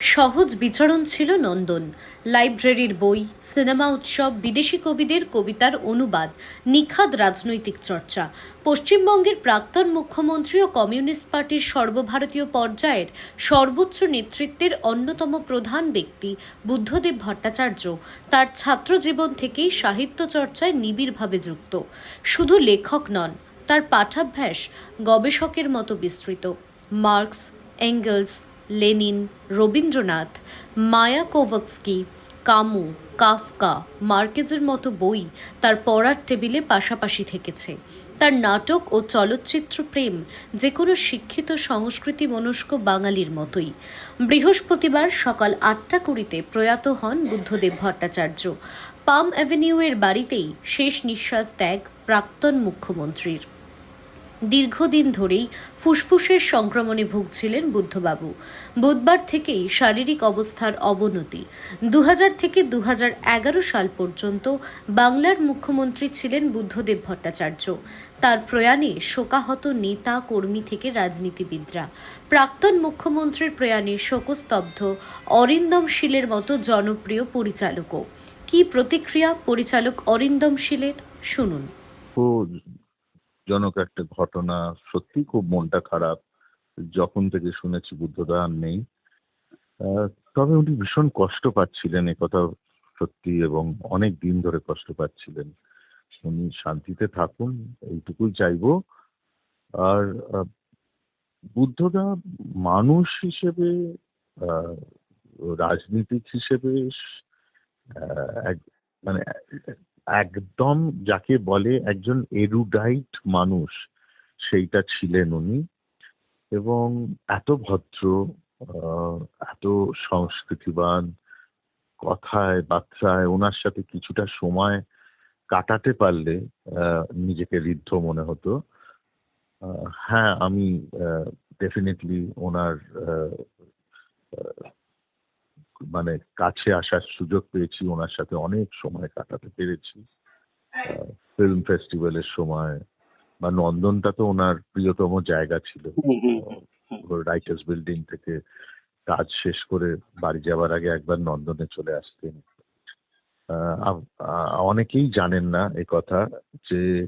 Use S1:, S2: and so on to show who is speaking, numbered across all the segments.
S1: সহজ বিচরণ ছিল নন্দন। লাইব্রেরির বই, সিনেমা উৎসব, বিদেশি কবিদের কবিতার অনুবাদ, নিখাদ রাজনৈতিক চর্চা, পশ্চিমবঙ্গের প্রাক্তন মুখ্যমন্ত্রী ও কমিউনিস্ট পার্টির সর্বভারতীয় পর্যায়ের সর্বোচ্চ নেতৃত্বের অন্যতম প্রধান ব্যক্তি বুদ্ধদেব ভট্টাচার্য। তার ছাত্রজীবন থেকেই সাহিত্য চর্চায় নিবিড়ভাবে যুক্ত। শুধু লেখক নন, তার পাঠাভ্যাস গবেষকের মতো বিস্তৃত। Marx, Engels Lenin, Rabindranath Mayakovsky Camus, Kafka, মার্কেজের মতো বই তার পড়ার টেবিলে পাশাপাশি থেকেছে। তার নাটক ও চলচ্চিত্র প্রেম যে কোনো শিক্ষিত সংস্কৃতি মনস্ক বাঙালির মতোই। বৃহস্পতিবার সকাল আটটা কুড়িতে প্রয়াত হন বুদ্ধদেব ভট্টাচার্য। পাম অ্যাভিনিউয়ের বাড়িতেই শেষ নিঃশ্বাস ত্যাগ প্রাক্তন মুখ্যমন্ত্রীর। দীর্ঘদিন ধরেই ফুসফুসের সংক্রমণে ভুগছিলেন বুদ্ধবাবু। বুধবার থেকেই শারীরিক অবস্থার অবনতি। দু থেকে দুহাজার এগারো সাল পর্যন্ত বাংলার মুখ্যমন্ত্রী ছিলেন বুদ্ধদেব ভট্টাচার্য। তার প্রয়াণে শোকাহত নেতা, কর্মী থেকে রাজনীতিবিদরা। প্রাক্তন মুখ্যমন্ত্রীর প্রয়াণে শোকস্তব্ধ অরিন্দম শীলের মতো জনপ্রিয় পরিচালকও। কি প্রতিক্রিয়া? পরিচালক অরিন্দম শীলের? শুনুন।
S2: জনক একটা ঘটনা সত্যি খুব মনটা খারাপ, যখন থেকে শুনেছি বুদ্ধদা আর নেই। তবে উনি ভীষণ কষ্ট পাচ্ছিলেন কথা সত্যি এবং অনেক দিন ধরে কষ্ট পাচ্ছিলেন। উনি শান্তিতে থাকুন, এইটুকুই চাইব। আর বুদ্ধদা মানুষ হিসেবে রাজনীতিক হিসেবে মানে একদম যাকে বলে একজন এরুডাইট মানুষ, সেইটা ছিলেন উনি। এবং এত ভদ্র এত সংস্কৃতিবান, কথায়, বার্তায়, ওনার সাথে কিছুটা সময় কাটাতে পারলে নিজেকে ঋদ্ধ মনে হতো। হ্যাঁ আমি ডেফিনেটলি ওনার মানে কাছে আসার সুযোগ পেয়েছি ওনার সাথে অনেক সময় কাটাতে পেরেছি। ফিল্ম ফেস্টিভ্যালের সময় বা নন্দনটা তো ওনার প্রিয়তম জায়গা ছিল। রাইটার্স বিল্ডিং থেকে কাজ শেষ করে বাড়ি যাবার আগে একবার নন্দনে চলে আসতেন। আহ, অনেকেই জানেন না এ কথা যে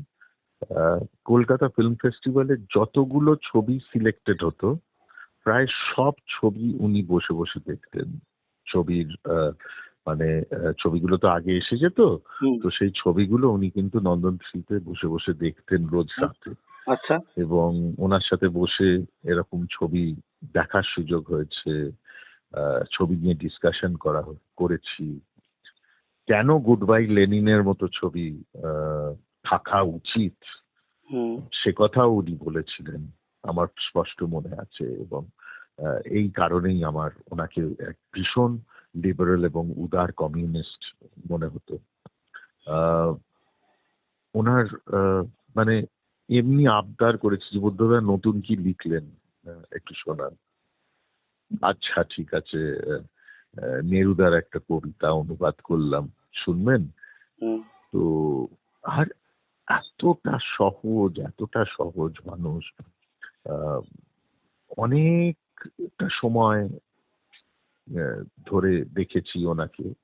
S2: কলকাতা ফিল্ম ফেস্টিভ্যালে যতগুলো ছবি সিলেক্টেড হতো প্রায় সব ছবি উনি বসে বসে দেখতেন। ছবির মানে ছবিগুলো তো আগে এসে যেত তো সেই ছবিগুলো উনি কিন্তু নন্দন থ্রিতে বসে বসে দেখতেন রোজ রাতে।
S3: আচ্ছা।
S2: এবং ওনার সাথে বসে এরকম ছবি দেখার সুযোগ হয়েছে ছবি নিয়ে ডিসকাশন করা করেছি। কেন গুড বাই লেনিনের মতো ছবি আহ, থাকা উচিত? সে কথাও উনি বলেছিলেন আমার স্পষ্ট মনে আছে। এবং এই কারণেই আমার ওনাকে এক ভীষণ লিবারেল এবং উদার কমিউনিস্ট মনে হতো। ওনার মানে এমনি আবদার করেছি যে বুদ্ধদা নতুন কি লিখলেন? একটু শোনান। আচ্ছা ঠিক আছে নেরুদার একটা কবিতা অনুবাদ করলাম। শুনবেন? তো আর এতটা সহজ এতটা সহজ মানুষ আহ, অনেকটা সময় ধরে দেখেছি ওনাকে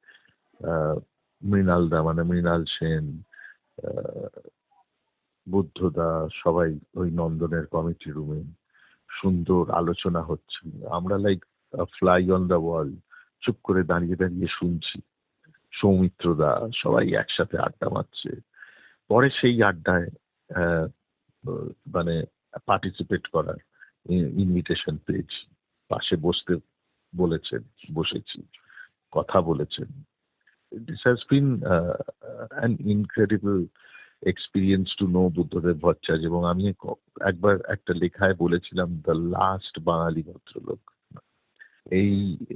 S2: আহ, মৃণাল দা মানে মৃণাল সেন বুদ্ধদা সবাই ওই নন্দনের কমিটি রুমে সুন্দর আলোচনা হচ্ছে। আমরা like fly on the wall চুপ করে দাঁড়িয়ে দাঁড়িয়ে শুনছি। সৌমিত্র দা সবাই একসাথে আড্ডা মারছে। পরে সেই আড্ডায় মানে পার্টিসিপেট করার ইনভিটেশন পেয়েছি। পাশে বসতে বলেছেন, বসেছি, কথা বলেছেন। This has been an incredible experience to know Buddhadeb Bhattacharya এবং আমি একবার একটা লেখায় বলেছিলাম দ্য লাস্ট বাঙালি ভদ্রলোক এই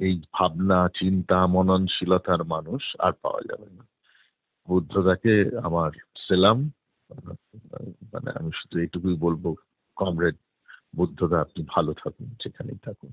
S2: এই ভাবনা, চিন্তা, মননশীলতার মানুষ আর পাওয়া যাবে না। বুদ্ধদাকে আমার সেলাম মানে আমি শুধু এইটুকুই বলব, কমরেড বুদ্ধদা আপনি ভালো থাকুন যেখানেই থাকুন।